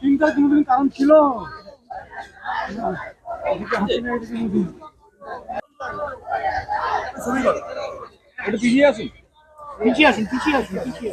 চিন্তার কোনোদিন কারণ ছিল একটু পিছিয়ে আসুন। পিছিয়ে আসুন পিছিয়ে আসুন পিছিয়ে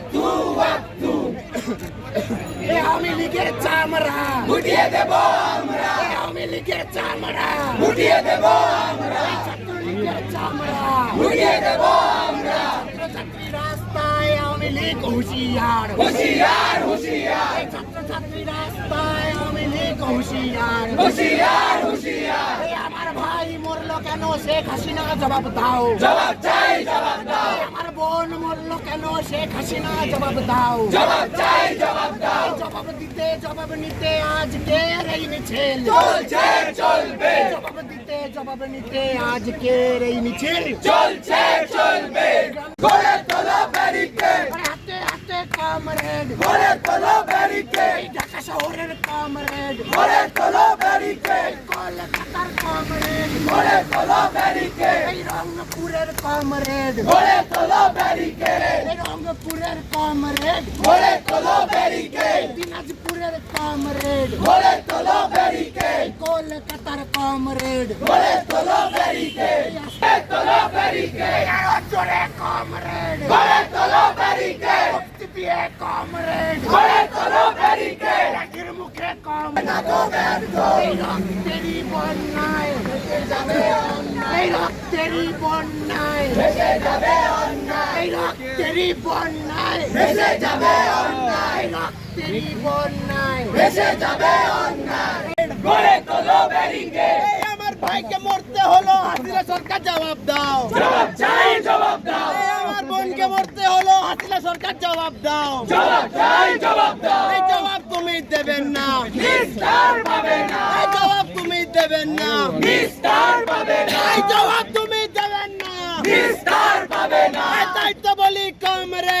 eh Army League চামড়া। গুটিয়ে দেব আমরা। eh Army League চামড়া। গুটিয়ে দেব আমরা। ছাত্র লীগের চামড়া। গুটিয়ে দেব আমরা। ছাত্রছাত্রী রাস্তায় আওয়ামী লীগ হুঁশিয়ার। হুঁশিয়ার হুঁশিয়ার। ছাত্রছাত্রী রাস্তায় আওয়ামী লীগ হুঁশিয়ার। হুঁশিয়ার হুঁশিয়ার। আমার ভাই মরলো কেন? শেখ হাসিনা জবাব দাও। জবাব চাই জবাব দাও। আমার বোন মরলো কেন? শেখ হাসিনা জবাব দাও। জবাব চাই জবাব দাও। জবাব দিতে জবাব নিতে আজকে এই মিছিল? চলছে চলবে। জবাব দিতে জবাব নিতে আজকে এই মিছিল? চলছে চলবে। গড়ে তোলো ব্যারিকেড। হাতে হাতে কামরেড। গড়ে তোলো ব্যারিকেড। ঢাকা শহরের কামরেড। গড়ে তোলো ব্যারিকেড। কলকাতার কামরেড। গড়ে তোলো ব্যারিকেড। রংপুরের কামরেড। গড়ে তোলো ব্যারিকেড রংপুরের কামরেড গড়ে তোলো ব্যারিকেড দিনাজপুরের কামরেড গড়ে তোলো ব্যারিকেড কলকাতার কামরেড গড়ে তোলো ব্যারিকেড তোলো ব্যারিকেড জোরে কামরেড গড়ে তোলো ব্যারিকেড দিয়ে কামরেড গড়ে তোলো ব্যারিকেড রাগের মুখে কাম না তো ব্যর্থ এই রক্তেরই বন্যায় যাবে অন্যায় রক্তেরই বন্যায় যাবে রক্তেরই বন্যায় ভেসে যাবে অন্যায়। রক্তেরই বন্যায় ভেসে যাবে অন্যায়। গড়ে তোলো ব্যারিকেড। আমার ভাইকে মরতে হলো হাসিনা সরকার জবাব দাও। জবাব চাই জবাব দাও। আমার বোনকে মরতে হলো হাসিনা সরকার জবাব দাও। জবাব চাই জবাব দাও। এই জবাব তুমি দেবেন না। নিস্তার পাবে না। এই জবাব তুমি দেবেন না। নিস্তার পাবে না। এই জবাব তুমি দেবেন না নিস্তার পাবে না তাই তো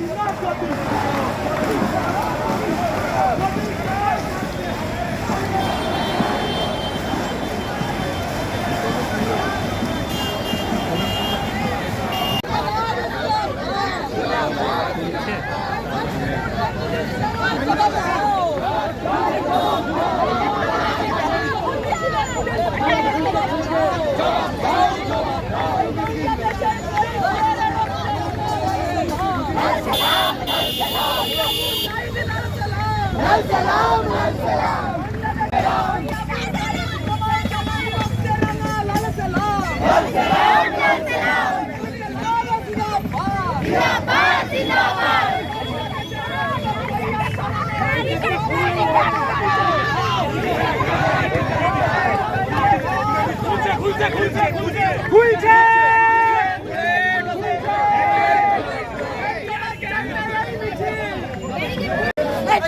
Come on, come on. খুলছে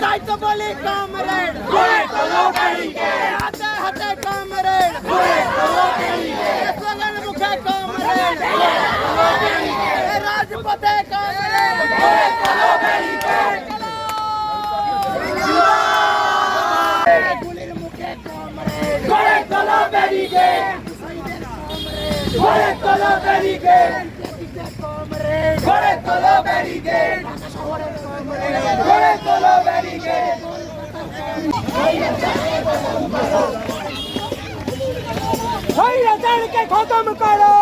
এটাই তো বলি কমরেড করে তোলো গাড়িকে হাতে হাতে কমরেড করে তোলো গাড়িকে স্লোগান মুখে কমরেড করে তোলো গাড়িকে রাজপথে কমরেড করে তোলো গাড়িকে গুলির মুখে কমরেড করে তোলো গাড়িকে করে তোলো গাড়িকে কমরেড করে তোলো গাড়িকে শহরের কমরেড করে তোলো গাড়িকে স্বৈরাচারকে খতম করো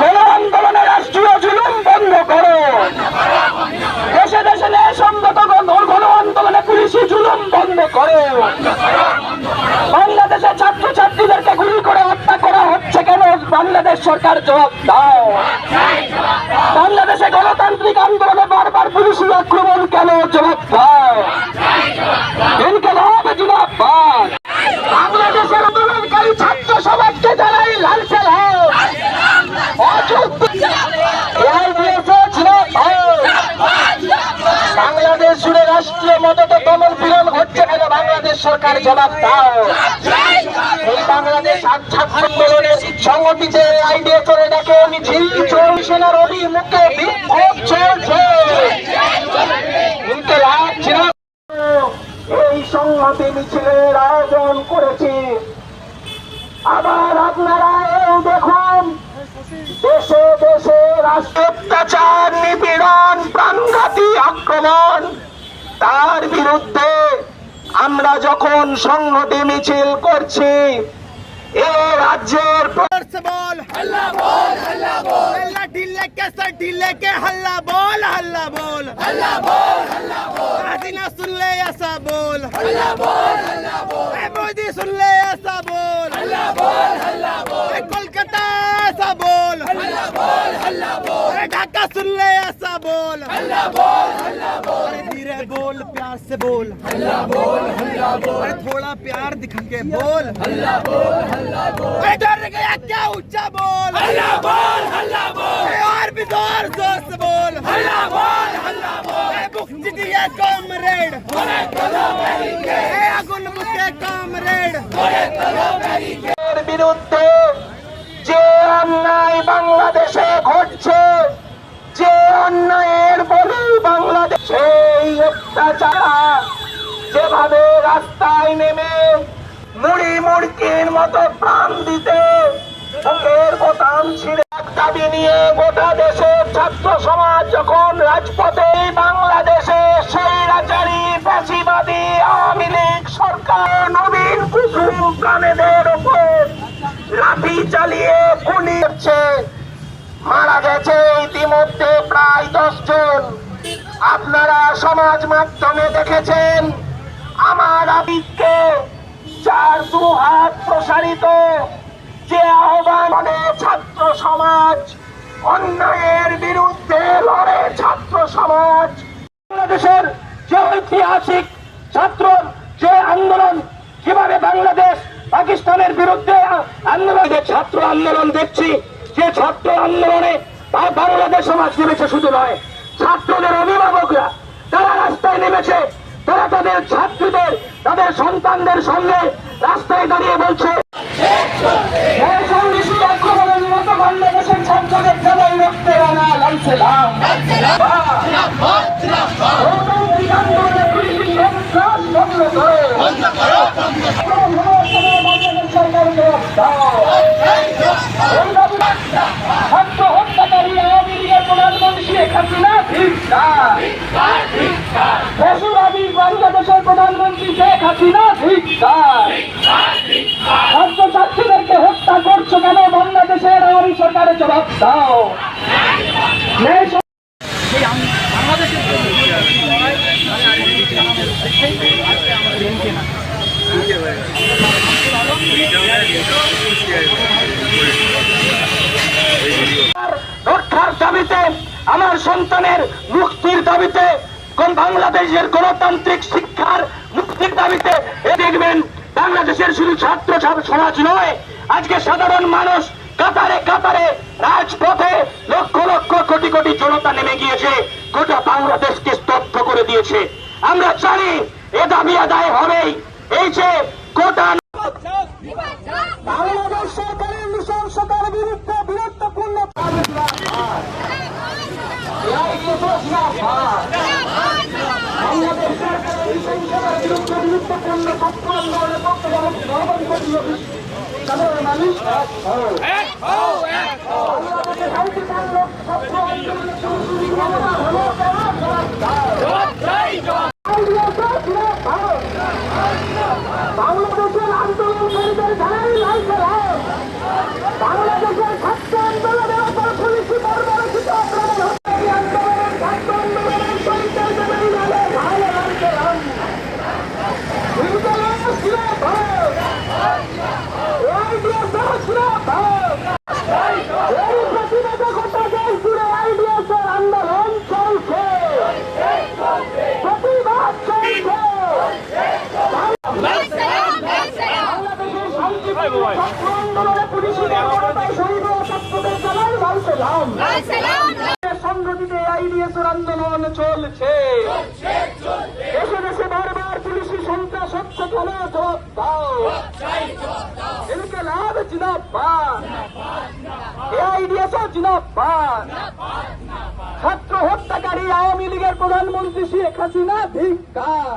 কোন আন্দোলনে রাষ্ট্রীয় জুলুম বন্ধ করো। দেশে দেশে ন্যায়সঙ্গত গণ- গণ আন্দোলনে পুলিশি জুলুম বন্ধ করো। বাংলাদেশের ছাত্রছাত্রীদেরকে গুলি করে হত্যা করা হচ্ছে কেন? বাংলাদেশ সরকার জবাব দাও। বাংলাদেশে গণতান্ত্রিক আন্দোলনে বারবার পুলিশি আক্রমণ কেন? জবাব দাও। বাংলাদেশের। বাংলাদেশ রাষ্ট্রীয় হচ্ছে কেন? বাংলাদেশ সরকার জবাব দাও। বাংলাদেশ সংগঠিত আইডিয়া করে ডাকে মিছিল চৌরি এই সংহতি মিছিলের আয়োজন করেছি। আবার আপনারা দেখুন, দেশে দেশে রাষ্ট্র অত্যাচার নিপীড়ন, প্রাণঘাতী আক্রমণ, তার বিরুদ্ধে আমরা যখন সংহতি মিছিল করছি এ রাজ্যের से बोल हल्ला बोल हल्ला बोल हल्ला ढीले के सर ढीले के हल्ला बोल हल्ला बोल हल्ला बोल हल्ला बोल हसीना सुन ले ऐसा बोल हल्ला बोल हल्ला बोल ए मोदी सुन ले ऐसा बोल हल्ला बोल हल्ला बोल ए कोलकाता ऐसा बोल हल्ला बोल हल्ला बोल ए ढाका सुन ले ऐसा बोल हल्ला बोल हल्ला बोल अरे धीरे बोल प्यार से बोल हल्ला बोल हल्ला बोल अरे थोड़ा प्यार दिखा के बोल हल्ला ए, डर गया क्या ऊंचा बोल हल्ला बोल हल्ला बोल और भी जोर जोर से बोल हल्ला बोल हल्ला बोल ए, मुक्ति दिए कॉमरेड ए, আগুন মুখে কমরেড এর বিরুদ্ধে যে অন্যায় বাংলাদেশে ঘটছে, যে অন্যায়ের বলি বাংলাদেশে এই অত্যাচার, যেভাবে রাস্তায় নেমে মুড়ি মুড়কির মতো প্রাণ দিতে বুকের বোতাম ছিঁড়ে দাবি নিয়ে গোটা দেশের ছাত্র সমাজ যখন রাজপথে বাংলাদেশে স্বৈরাচারী ফ্যাসিবাদী আওয়ামী লীগ সরকার নবীন কুসুম প্রাণীদের উপর লাঠি চালিয়ে গুলি হচ্ছে মারা গেছে ইতিমধ্যে প্রায় দশজন। আপনারা সমাজ মাধ্যমে দেখেছেন আমার আবিদকে চার দু হাত প্রসারিত। যে আহ্বান মানে ছাত্র সমাজ, অন্যায়ের বিরুদ্ধে লড়ে ছাত্র সমাজ। বাংলাদেশের যে ঐতিহাসিক ছাত্র, যে আন্দোলন, কীভাবে বাংলাদেশ পাকিস্তানের বিরুদ্ধে আ- আন্দোলন যে ছাত্র আন্দোলন দেখছি যে ছাত্র আন্দোলনে বাংলাদেশ সমাজ নেমেছে শুধু নয়, ছাত্রদের অভিভাবকরা তারা রাস্তায় নেমেছে, তারা তাদের ছাত্রীদের, তাদের সন্তানদের সঙ্গে রাস্তায় দাঁড়িয়ে বলছে পুলিশি সন্ত্রাস বন্ধ করো। হত্যাকারী আওয়ামী লীগের প্রধানমন্ত্রী শেখ হাসিনা ধিক্কার। ফ্যাসিবাদী বাংলাদেশের প্রধানমন্ত্রী শেখ হাসিনা ছাত্র ছাত্রীদেরকে হত্যা করছ কেন সরকার জবাব দাও ন্যায় সম- রক্ষার দাবিতে আমার সন্তানের মুক্তির দাবিতে কোন বাংলাদেশের গণতান্ত্রিক শিক্ষার মুক্তির দাবিতে এ দেখবেন বাংলাদেশের শুধু ছাত্র সমাজ নয়, আজকে সাধারণ মানুষ কাতারে কাতারে রাজপথে লক্ষ লক্ষ কোটি কোটি জনতা নেমে গিয়েছে, গোটা বাংলাদেশকে স্তব্ধ করে দিয়েছে। আমরা জানি এ দাবি আদায় হবেই, এই যে গোটা বাংলাদেশ সরকারের নৃশংসতার বিরুদ্ধে বীরত্বপূর্ণ বাংলাদেশের আন্দোলনকারীদের জানাই লাল বাংলাদেশের ছাত্র আন্দোলনের উপর পুলিশি বর্বরচিত আক্রমণ হচ্ছে এই আন্দোলনের ছাত্র আন্দোলনের শহীদদের জানাই লালে ভালো লাল সালাম ইনকালাব জিন্দাবাদ আইডিএসএর জিন্দাবাদ এই প্রতিবাদে গোটা দেশ জুড়ে আইডিএসএর আন্দোলন চলছে প্রতিবাদ চলছে বাংলাদেশের শান্তিপূর্ণ ছাত্র আন্দোলনে পুলিশি বর্বরতায় শহীদ হওয়া ছাত্রদের জানাই লাল সালাম সংগঠিত আইডিএসের আন্দোলন চলছে দেশে দেশে বারবার পুলিশি সন্ত্রাস হচ্ছে কেন জবাব দাও এদিকে লাভ জিনাবাদ এআইডিএসও জিনাবাদ ছাত্র হত্যাকারী আওয়ামী লীগের প্রধানমন্ত্রী শেখ হাসিনা ধিক্কার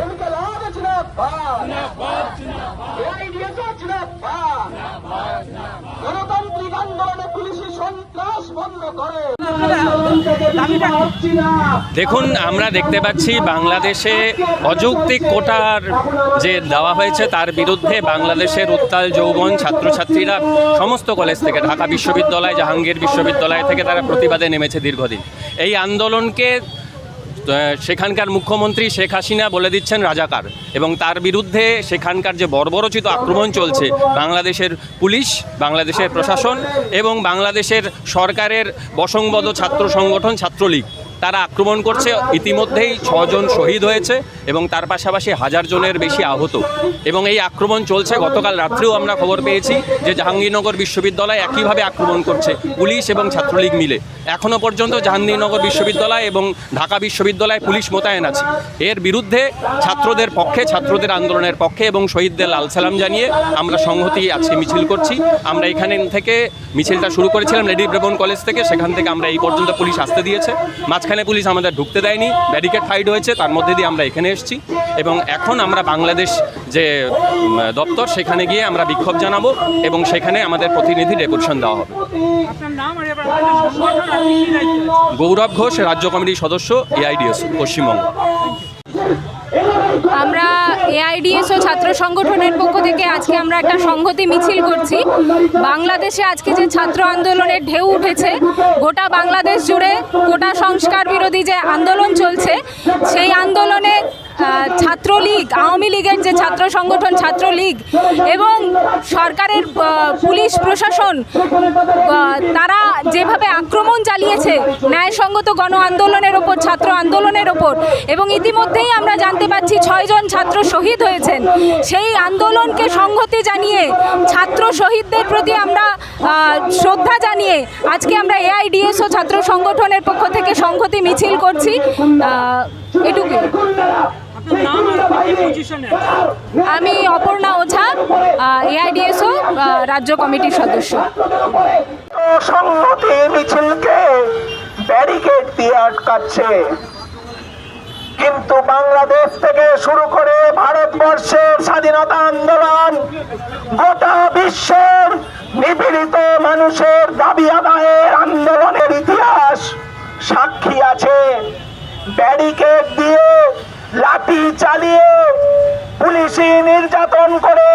এদিকে লাভ জিনাবাদ এআইডিএসও জিনাবাদ গণতান্ত্রিক আন্দোলনে পুলিশি সন্ত্রাস বন্ধ করে দেখুন, আমরা দেখতে পাচ্ছি বাংলাদেশে অযৌক্তিক কোটার যে দেওয়া হয়েছে তার বিরুদ্ধে বাংলাদেশের উত্তাল যৌবন ছাত্রছাত্রীরা সমস্ত কলেজ থেকে, ঢাকা বিশ্ববিদ্যালয়, জাহাঙ্গীর বিশ্ববিদ্যালয় থেকে তারা প্রতিবাদে নেমেছে দীর্ঘদিন। এই আন্দোলনকে সেখানকার মুখ্যমন্ত্রী শেখ হাসিনা বলে দিচ্ছেন রাজাকার। এবং তার বিরুদ্ধে সেখানকার যে বর্বরচিত আক্রমণ চলছে, বাংলাদেশের পুলিশ, বাংলাদেশের প্রশাসন এবং বাংলাদেশের সরকারের বসংবদ ছাত্র সংগঠন ছাত্রলীগ। তারা আক্রমণ করছে। ইতিমধ্যেই ছজন শহীদ হয়েছে এবং তার পাশাপাশি হাজার জনের বেশি আহত। এবং এই আক্রমণ চলছে। গতকাল রাত্রেও আমরা খবর পেয়েছি যে জাহাঙ্গীরনগর বিশ্ববিদ্যালয় একইভাবে আক্রমণ করছে পুলিশ এবং ছাত্রলীগ মিলে। এখনও পর্যন্ত জাহাঙ্গীরনগর বিশ্ববিদ্যালয় এবং ঢাকা বিশ্ববিদ্যালয়ে পুলিশ মোতায়েন আছে। এর বিরুদ্ধে ছাত্রদের পক্ষে, ছাত্রদের আন্দোলনের পক্ষে এবং শহীদদের লাল সালাম জানিয়ে আমরা সংহতি আজকে মিছিল করছি। আমরা এখানে থেকে মিছিলটা শুরু করেছিলাম লেডি ব্রেবন কলেজ থেকে। সেখান থেকে আমরা এই পর্যন্ত পুলিশ আসতে দিয়েছে। মাঝখানে পুলিশ আমাদের ঢুকতে দেয়নি। ব্যারিকেড ফাইট হয়েছে তার মধ্যে দিয়ে আমরা এখানে এসেছি। এবং এখন আমরা বাংলাদেশ যে দপ্তর সেখানে গিয়ে আমরা বিক্ষোভ জানাব এবং সেখানে আমাদের প্রতিনিধি ডেপুটেশন দেওয়া হবে? গৌরব ঘোষ রাজ্য কমিটির সদস্য এআইডিএস পশ্চিমবঙ্গ। আমরা এআইডিএসও ছাত্র সংগঠনের পক্ষ থেকে আজকে আমরা একটা সংহতি মিছিল করছি। বাংলাদেশে আজকে যে ছাত্র আন্দোলনের ঢেউ উঠেছে, গোটা বাংলাদেশ জুড়ে গোটা সংস্কার বিরোধী যে আন্দোলন চলছে, সেই আন্দোলনে ছাত্রলীগ, আওয়ামী লীগের যে ছাত্র সংগঠন ছাত্রলীগ এবং সরকারের পুলিশ প্রশাসন তারা যেভাবে আক্রমণ চালিয়েছে ন্যায়সঙ্গত গণ আন্দোলনের ওপর, ছাত্র আন্দোলনের ওপর এবং ইতিমধ্যেই আমরা জানতে পাচ্ছি ছয়জন ছাত্র শহীদ হয়েছেন, সেই আন্দোলনকে সংহতি জানিয়ে, ছাত্র শহীদদের প্রতি আমরা শ্রদ্ধা জানিয়ে আজকে আমরা এআইডিএসও ছাত্র সংগঠনের পক্ষ থেকে সংহতি মিছিল করছি। এটুকুই। আমি অপর্ণা ওঝা এআইডিএসও রাজ্য কমিটির সদস্য। সংহতি মিছিলকে ব্যারিকেড দিয়ে আটকাচ্ছে। কিন্তু বাংলাদেশ থেকে শুরু করে ভারতবর্ষের স্বাধীনতা আন্দোলন গোটা বিশ্বের নিপীড়িত মানুষের দাবি আদায়ের আন্দোলনের ইতিহাস সাক্ষী আছে। ব্যারিকেড দিয়ে লাঠি চালিয়ে পুলিশি নির্যাতন করে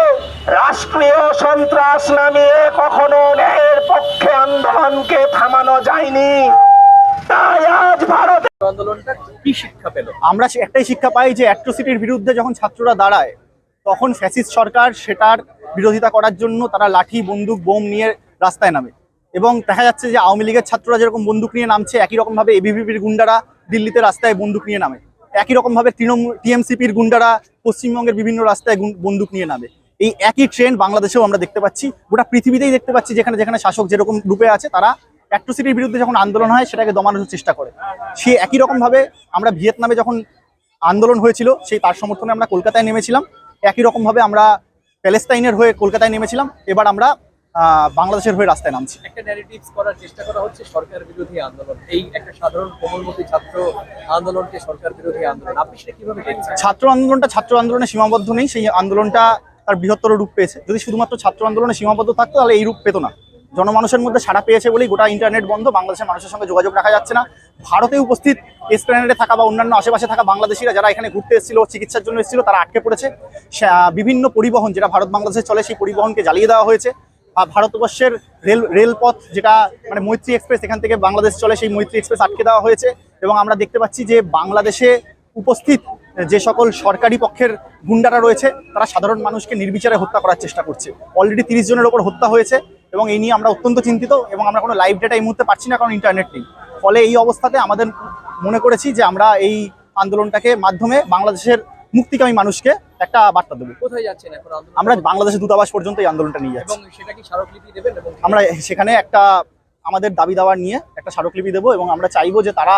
রাষ্ট্রীয় সন্ত্রাস নামিয়ে কখনো ন্যায়ের পক্ষে আন্দোলনকে থামানো যায়নি। তাই আজ ভারত আন্দোলনটা কি শিক্ষা পেল? আমরা একটাই শিক্ষা পাই যে অ্যাট্রোসিটির বিরুদ্ধে যখন ছাত্ররা দাঁড়ায় তখন ফ্যাসিস্ট সরকার সেটার বিরোধিতা করার জন্য তারা লাঠি বন্দুক বোম নিয়ে রাস্তায় নামে। এবং দেখা যাচ্ছে যে আওয়ামী লীগের ছাত্ররা যেরকম বন্দুক নিয়ে নামছে একই রকমভাবে এবিভিপির গুন্ডারা দিল্লিতে রাস্তায় বন্দুক নিয়ে নামে। একই রকমভাবে তৃণমূল টিএমসিপির গুন্ডারা পশ্চিমবঙ্গের বিভিন্ন রাস্তায় বন্দুক নিয়ে নামে। এই একই ট্রেন্ড বাংলাদেশেও আমরা দেখতে পাচ্ছি। গোটা পৃথিবীতেই দেখতে পাচ্ছি যেখানে যেখানে শাসক যেরকম রূপে আছে, তারা অ্যাট্রোসিটির বিরুদ্ধে যখন আন্দোলন হয়, সেটাকে দমানোর চেষ্টা করে। সে একই রকমভাবে আমরা ভিয়েতনামে যখন আন্দোলন হয়েছিল, সেই তার সমর্থনে আমরা কলকাতায় নেমেছিলাম। একই রকমভাবে আমরা প্যালেস্তাইনের হয়ে কলকাতায় নেমেছিলাম। এবার আমরা বাংলাদেশের হয়ে রাস্তায় নামছি। একটা ন্যারেটিভস করার চেষ্টা করা হচ্ছে সরকার বিরোধী আন্দোলন। এই একটা সাধারণ কোমলমতি ছাত্র আন্দোলনকে সরকার বিরোধী আন্দোলন। আপনি সেটা কীভাবে দেখছেন? ছাত্র আন্দোলনটা ছাত্র আন্দোলনে সীমাবদ্ধ নেই সেই আন্দোলনটা তার বৃহত্তর রূপ পেয়েছে। যদি শুধুমাত্র ছাত্র আন্দোলনে সীমাবদ্ধ থাকতো তাহলে এই রূপ পেতো না। জনমানুষের মধ্যে সাড়া পেয়েছে বলেই গোটা ইন্টারনেট বন্ধ বাংলাদেশের মানুষের সঙ্গে যোগাযোগ রাখা যাচ্ছে না। ভারতে উপস্থিত এসপ্ল্যানেডে থাকা বা অন্যান্য আশেপাশে থাকা বাংলাদেশিরা যারা এখানে ঘুরতে এসেছিল চিকিৎসার জন্য এসেছিল তারা আটকে পড়েছে। বিভিন্ন পরিবহন যেটা ভারত বাংলাদেশে চলে সেই পরিবহনকে জ্বালিয়ে দেওয়া হয়েছে। আর ভারতবর্ষের রেল, রেলপথ যেটা মানে মৈত্রী এক্সপ্রেস, এখান থেকে বাংলাদেশ চলে, সেই মৈত্রী এক্সপ্রেস আটকে দেওয়া হয়েছে এবং আমরা দেখতে পাচ্ছি যে বাংলাদেশে উপস্থিত যে সকল সরকারি পক্ষের গুন্ডারা রয়েছে, তারা সাধারণ মানুষকে নির্বিচারে হত্যা করার চেষ্টা করছে। অলরেডি তিরিশ জনের ওপর হত্যা হয়েছে এবং এই নিয়ে আমরা অত্যন্ত চিন্তিত এবং আমরা কোনো লাইভ ডেটা এই মুহূর্তে পাচ্ছি না, কারণ ইন্টারনেট নেই। ফলে এই অবস্থাতে আমাদের মনে করেছি যে আমরা এই আন্দোলনটাকে মাধ্যমে বাংলাদেশের মুক্তিকামী মানুষকে একটা বার্তা দেবো। কোথায় যাচ্ছেন এখন আমরা বাংলাদেশের দূতাবাস পর্যন্ত এই আন্দোলনটা নিয়ে যাচ্ছি। এবং সেটা কি স্মারকলিপি দেবেন আমরা সেখানে একটা আমাদের দাবি দাওয়ার নিয়ে একটা স্মারকলিপি দেবো এবং আমরা চাইব যে তারা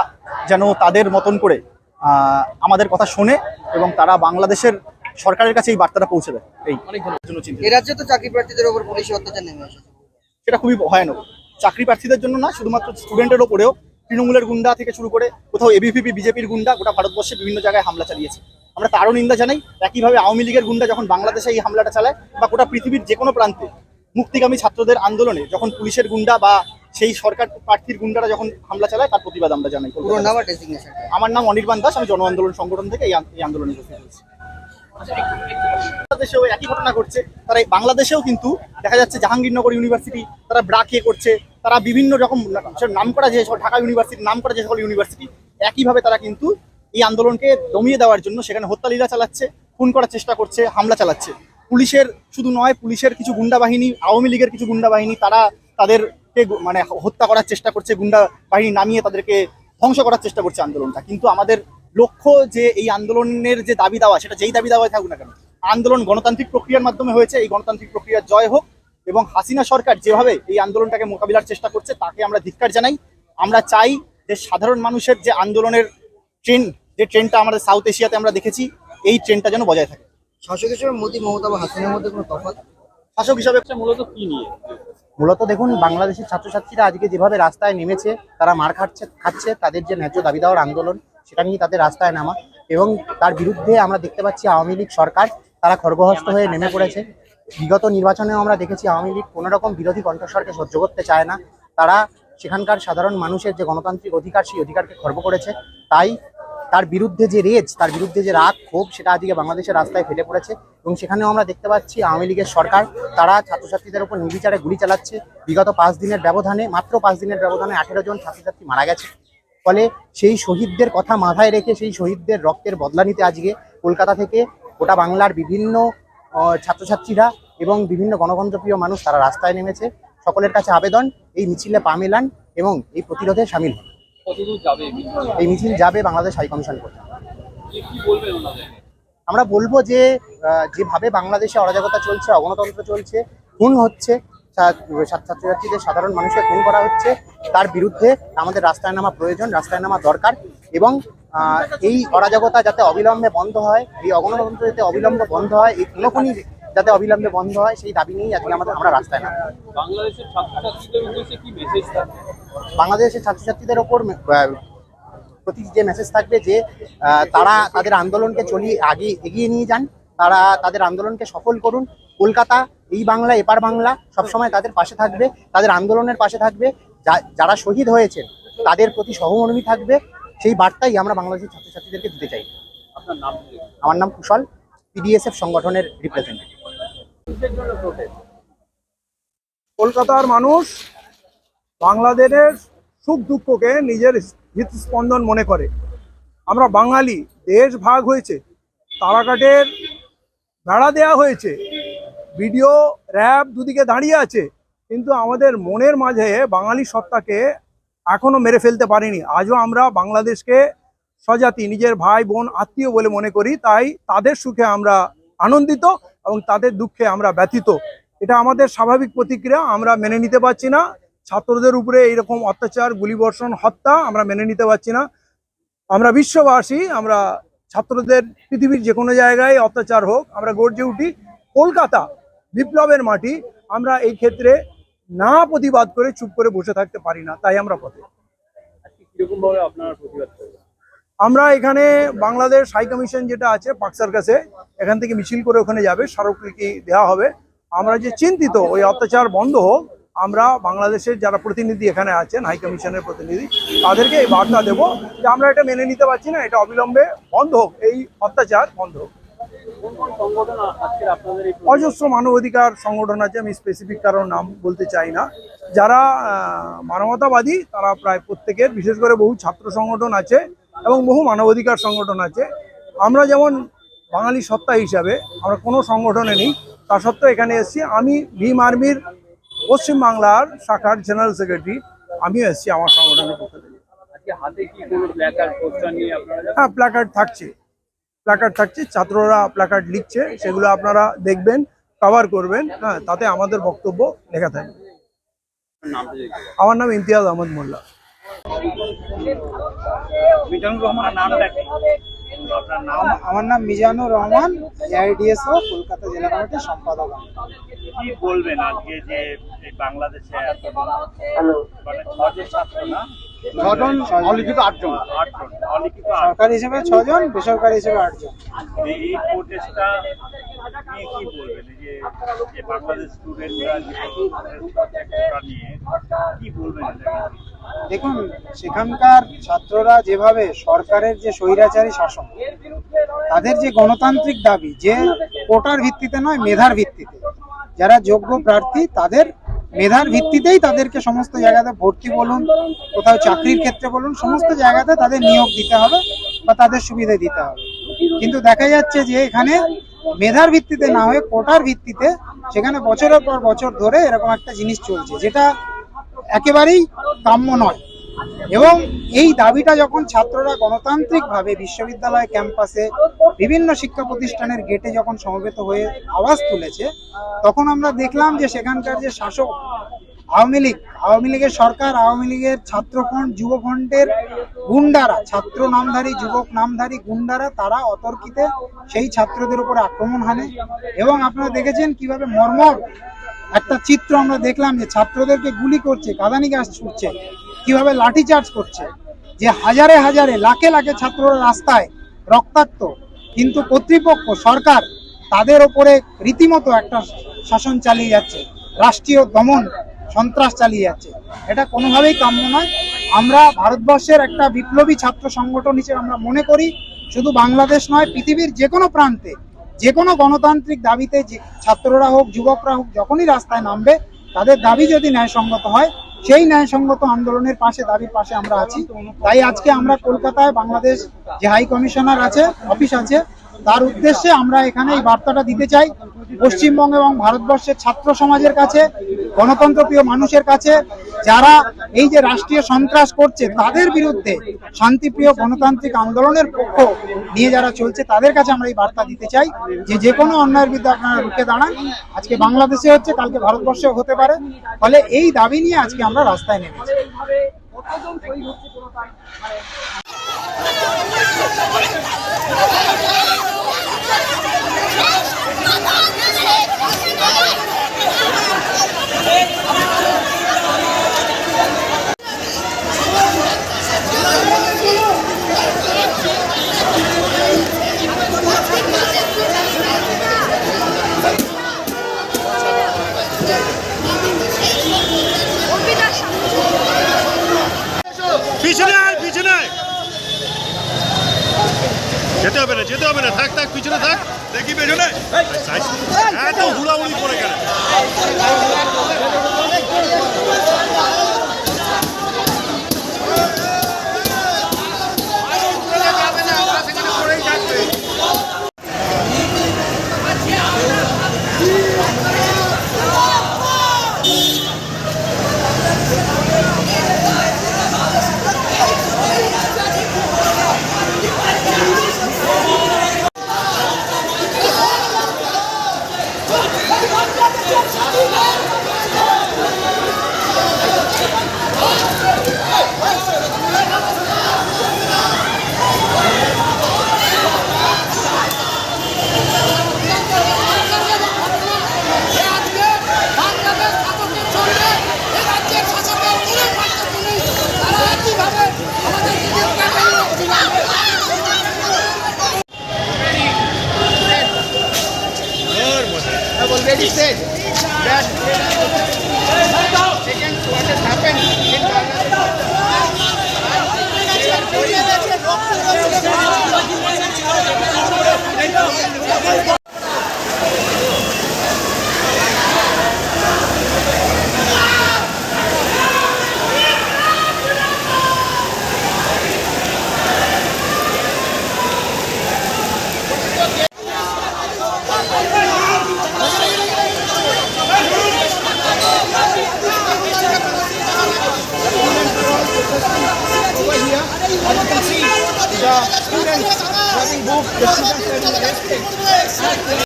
যেন তাদের মতন করে আহ, আমাদের কথা শোনে এবং তারা বাংলাদেশের সরকারের কাছে এই বার্তাটা পৌঁছে দেয়। এই এ রাজ্যে তো চাকরি প্রার্থীদের উপর পুলিশি অত্যাচার নেমে এসেছে। সেটা খুবই ভয়ানক। চাকরি প্রার্থীদের জন্য না শুধুমাত্র স্টুডেন্টের ওপরেও তৃণমূলের গুন্ডা থেকে শুরু করে কোথাও এবিপিপি বিজেপির গুন্ডা গোটা ভারতবর্ষে বিভিন্ন জায়গায় হামলা চালিয়েছে। আমরা তারও নিন্দা জানাই একইভাবে আওয়ামী লীগের গুন্ডা যখন বাংলাদেশে এই হামলাটা চালায় বা গোটা পৃথিবীর যে কোনো প্রান্তে মুক্তিগামী ছাত্রদের আন্দোলনে যখন পুলিশের গুন্ডা বা সেই সরকার প্রার্থীর গুন্ডারা যখন হামলা চালায় তার প্রতিবাদ আমরা জানাই আমার নাম অনির্বাণ দাস আমি জন আন্দোলন সংগঠন থেকে এই আন- এই আন্দোলনে উপস্থিত হয়েছি। বাংলাদেশেও একই ঘটনা ঘটছে তারা এই বাংলাদেশেও কিন্তু দেখা যাচ্ছে জাহাঙ্গীরনগর ইউনিভার্সিটি তারা ব্রা খেয়ে করছে তারা বিভিন্ন রকম নাম করা যে সকল ঢাকা ইউনিভার্সিটি নাম করা যে সকল ইউনিভার্সিটি একইভাবে তারা কিন্তু এই আন্দোলনকে দমিয়ে দেওয়ার জন্য সেখানে হত্যালীলা চালাচ্ছে, খুন করার চেষ্টা করছে, হামলা চালাচ্ছে। পুলিশের শুধু নয়, পুলিশের কিছু গুন্ডা বাহিনী, আওয়ামী লীগের কিছু গুন্ডা বাহিনী, তারা তাদেরকে মানে হত্যা করার চেষ্টা করছে, গুন্ডা বাহিনী নামিয়ে তাদেরকে ধ্বংস করার চেষ্টা করছে আন্দোলনটা। কিন্তু আমাদের লক্ষ্য যে এই আন্দোলনের যে দাবি দাওয়া, সেটা যেই দাবি দাওয়ায় থাকুক না কেন, আন্দোলন গণতান্ত্রিক প্রক্রিয়ার মাধ্যমে হয়েছে, এই গণতান্ত্রিক প্রক্রিয়ার জয় হোক এবং হাসিনা সরকার যেভাবে এই আন্দোলনটাকে মোকাবিলার চেষ্টা করছে, তাকে আমরা ধিক্কার জানাই। আমরা চাই যে সাধারণ মানুষের যে আন্দোলনের ট্রেন্ড যে ট্রেনটা আমাদের সাউথ এশিয়াতে আমরা দেখেছি এই ট্রেনটা যেন বজায় থাকে। শাসক হিসেবে মোদী মমতা বা হাসিনের মধ্যে কোনো তফাৎ? শাসক হিসাবে মূলত কি নিয়ে? মূলত দেখুন বাংলাদেশের ছাত্রছাত্রীরা আজকে যেভাবে রাস্তায় নেমেছে তারা মার খাচ্ছে খাচ্ছে তাদের যে ন্যায্য দাবি দেওয়ার আন্দোলন সেটা নিয়ে তাদের রাস্তায় নামা এবং তার বিরুদ্ধে আমরা দেখতে পাচ্ছি আওয়ামী লীগ সরকার তারা খর্গহস্ত হয়ে নেমে পড়েছে। বিগত নির্বাচনেও আমরা দেখেছি আওয়ামী লীগ কোনো রকম বিরোধী কণ্ঠস্বরকে সহ্য করতে চায় না। তারা সেখানকার সাধারণ মানুষের যে গণতান্ত্রিক অধিকার, সেই অধিকারকে খর্ব করেছে। তাই তার বিরুদ্ধে যে রেজ, তার বিরুদ্ধে যে রাগ, ক্ষোভ, সেটা আজকে বাংলাদেশের রাস্তায় ফেটে পড়েছে এবং সেখানেও আমরা দেখতে পাচ্ছি আওয়ামী লীগের সরকার, তারা ছাত্রছাত্রীদের উপর নির্বিচারে গুলি চালাচ্ছে। বিগত পাঁচ দিনের ব্যবধানে, মাত্র পাঁচ দিনের ব্যবধানে আঠেরো জন ছাত্রছাত্রী মারা গেছে। ফলে সেই শহীদদের কথা মাথায় রেখে, সেই শহীদদের রক্তের বদলা নিতে আজকে কলকাতা থেকে গোটা বাংলার বিভিন্ন ছাত্রছাত্রীরা এবং বিভিন্ন গণতন্ত্রপ্রিয় মানুষ তারা রাস্তায় নেমেছে। সকলের কাছে আবেদন এই মিছিলে পা মেলান এবং এই প্রতিরোধে সামিল হন। কতদূর যাবে এই মিছিল? যাবে বাংলাদেশ হাই কমিশন করতে আমরা বলব যে যেভাবে বাংলাদেশে অরাজকতা চলছে অগণতন্ত্র চলছে খুন হচ্ছে ছাত্রছাত্রীদের সাধারণ মানুষকে খুন করা হচ্ছে তার বিরুদ্ধে আমাদের রাস্তায় নামা প্রয়োজন রাস্তায় নামা দরকার এবং এই অরাজকতা যাতে অবিলম্বে বন্ধ হয় এই অগণতন্ত্র যাতে অবিলম্বে বন্ধ হয় এই খুনোখুনি যাতে অবিলম্বে বন্ধ হয় সেই দাবি নিয়েই আজকে আমাদের আমরা রাস্তায় না বাংলাদেশের ছাত্রছাত্রীদের উদ্দেশ্যে কি মেসেজ থাকবে? বাংলাদেশের ছাত্রছাত্রীদের ওপর প্রতি যে মেসেজ থাকবে যে তারা তাদের আন্দোলনকে চলিয়ে আগে এগিয়ে নিয়ে যান তারা তাদের আন্দোলনকে সফল করুন। কলকাতা এই বাংলা এপার বাংলা সবসময় তাদের পাশে থাকবে তাদের আন্দোলনের পাশে থাকবে। যারা শহীদ হয়েছেন তাদের প্রতি সহমর্মী থাকবে। সেই বার্তাই আমরা বাংলাদেশের ছাত্রছাত্রীদেরকে দিতে চাই। আমার নাম কুশল পিডিএসএফ সংগঠনের রিপ্রেজেন্টেটিভ কলকাতার মানুষ বাংলাদেশের সুখ দুঃখকে নিজের হৃদস্পন্দন মনে করে। আমরা বাঙালি, দেশ ভাগ হয়েছে, তারাকাটের বেড়া দেয়া হয়েছে, ভিডিও, র্যাব দুদিকে দাঁড়িয়ে আছে, কিন্তু আমাদের মনের মাঝে বাঙালি সত্তাকে এখনও মেরে ফেলতে পারিনি। আজও আমরা বাংলাদেশকে স্বজাতি নিজের ভাই, বোন, আত্মীয় বলে মনে করি, তাই তাদের সুখে আমরা আনন্দিত এবং তাদের দুঃখে আমরা ব্যথিত। এটা আমাদের স্বাভাবিক প্রতিক্রিয়া, আমরা মেনে নিতে পারছি না। ছাত্রদের উপরে এইরকম অত্যাচার, গুলিবর্ষণ, হত্যা আমরা মেনে নিতে পারছি না। আমরা বিশ্ববাসী, আমরা ছাত্রদের পৃথিবীর যে কোনো জায়গায় অত্যাচার হোক, আমরা গর্জে উঠি। কলকাতা, বিপ্লবের মাটি, আমরা এই ক্ষেত্রে না প্রতিবাদ করে চুপ করে বসে থাকতে পারি না, তাই আমরা পথে। কীরকম ভাবে আপনারা প্রতিবাদ আমরা এখানে বাংলাদেশ হাই কমিশন যেটা আছে পাকসার কাছে এখান থেকে মিছিল করে ওখানে যাবে, স্মারকলিপি দেওয়া হবে। আমরা যে চিন্তিত, ওই অত্যাচার বন্ধ হোক, আমরা বাংলাদেশের যারা প্রতিনিধি এখানে আছেন, হাই কমিশনের প্রতিনিধি, তাদেরকে এই বার্তা দেবো যে আমরা এটা মেনে নিতে পারছি না, এটা অবিলম্বে বন্ধ হোক, এই অত্যাচার বন্ধ হোক। অজস্র মানবাধিকার সংগঠন আছে, আমি স্পেসিফিক কারোর নাম বলতে চাই না। যারা মানবতাবাদী, তারা প্রায় প্রত্যেকের, বিশেষ করে বহু ছাত্র সংগঠন আছে এবং বহু মানবাধিকার সংগঠন আছে। আমরা যেমন বাঙালি সত্তা হিসাবে আমরা কোনো সংগঠনে নেই তা সত্ত্বেও এখানে এসেছি। আমি ভীম আর্মির পশ্চিমবাংলার শাখার জেনারেল সেক্রেটারি আমিও এসেছি আমার সংগঠনের পক্ষ থেকে? হ্যাঁ প্ল্যাকার্ড থাকছে। প্ল্যাকার্ড থাকছে ছাত্ররা প্ল্যাকার্ড লিখছে সেগুলো আপনারা দেখবেন কভার করবেন হ্যাঁ তাতে আমাদের বক্তব্য লেখা থাকবে। আমার নাম ইমতিয়াজ আহমদ মোল্লা। মিজানুর নাম আমার নাম মিজানুর রহমান এআইডিএসও কলকাতা জেলা কমিটির সম্পাদক। কি বলবেন আজকে যে বাংলাদেশে মানে ছজন অলিখিত আটজন। সরকারি হিসেবে ছজন বেসরকারি হিসেবে আটজন। এই এই কি বলবেন? যে যে বাংলাদেশ স্টুডেন্টরা নিয়ে কি বলবেন? দেখুন, সেখানকার ছাত্ররা যেভাবে সরকারের যে স্বৈরাচারী শাসন, তাদের যে গণতান্ত্রিক দাবি, যে কোটার ভিত্তিতে নয়, মেধার ভিত্তিতে। যারা যোগ্য প্রার্থী, তাদের মেধার ভিত্তিতেই তাদেরকে সমস্ত জায়গাতে ভর্তি বলুন, কোথাও চাকরির ক্ষেত্রে বলুন, সমস্ত জায়গাতে তাদের নিয়োগ দিতে হবে বা তাদের সুবিধা দিতে হবে। কিন্তু দেখা যাচ্ছে যে এখানে মেধার ভিত্তিতে না হয়ে কোটার ভিত্তিতে সেখানে বছরের পর বছর ধরে এরকম একটা জিনিস চলছে, যেটা একেবারেই কাম্য নয়। এবং এই দাবিটা যখন ছাত্ররা গণতান্ত্রিকভাবে বিশ্ববিদ্যালয় ক্যাম্পাসে বিভিন্ন শিক্ষা প্রতিষ্ঠানের গেটে যখন সমবেত হয়ে আওয়াজ তুলেছে, তখন আমরা দেখলাম যে সেখানকার যে শাসক আওয়ামী লীগ, আওয়ামী লীগের সরকার, আওয়ামী লীগের ছাত্রফ্রন্ট যুবফ্রন্টের গুন্ডারা, ছাত্র নামধারী, যুবক নামধারী গুন্ডারা, তারা অতর্কিতে সেই ছাত্রদের উপরে আক্রমণ হানে। এবং আপনারা দেখেছেন কীভাবে মর্মর একটা চিত্র আমরা দেখলাম যে ছাত্রদেরকে গুলি করছে, কাদানি গাছ ছুটছে কীভাবে লাঠিচার্জ করছে, যে হাজারে হাজারে, লাখে লাখে ছাত্ররা রাস্তায় রক্তাক্ত। কিন্তু কর্তৃপক্ষ, সরকার তাদের ওপরে রীতিমতো একটা শাসন চালিয়ে যাচ্ছে, রাষ্ট্রীয় দমন সন্ত্রাস চালিয়ে যাচ্ছে। এটা কোনোভাবেই কাম্য নয়। আমরা ভারতবর্ষের একটা বিপ্লবী ছাত্র সংগঠন হিসেবে আমরা মনে করি, শুধু বাংলাদেশ নয়, পৃথিবীর যে কোনো প্রান্তে যে কোনো গণতান্ত্রিক দাবিতে ছাত্ররা হোক, যুবকরা হোক, যখনই রাস্তায় নামবে, তাদের দাবি যদি ন্যায়সঙ্গত হয়, সেই ন্যায়সঙ্গত আন্দোলনের পাশে, দাবির পাশে আমরা আছি। তাই আজকে আমরা কলকাতায় বাংলাদেশ যে হাই কমিশনার আছে, অফিস আছে তার উদ্দেশ্যে আমরা এখানে এই বার্তাটা দিতে চাই পশ্চিমবঙ্গ এবং ভারতবর্ষের ছাত্র সমাজের কাছে গণতন্ত্রপ্রিয় মানুষের কাছে, যারা এই যে রাষ্ট্রীয় সন্ত্রাস করছে, তাদের বিরুদ্ধে শান্তিপ্রিয় গণতান্ত্রিক আন্দোলনের পক্ষ নিয়ে যারা চলছে, তাদের কাছে আমরা এই বার্তা দিতে চাই যে যে কোনো অন্যায়ের বিরুদ্ধে আপনারা রুখে দাঁড়ান। আজকে বাংলাদেশে হচ্ছে, কালকে ভারতবর্ষে হতে পারে। ফলে এই দাবি নিয়ে আজকে আমরা রাস্তায় নেমেছি। পিছনে যেতে হবে না যেতে হবে না। থাক থাক পিছনে থাক। দেখি পেছনে। এত হুড়াহুড়ি করে গেল। He said that second what has happened in Bangladesh.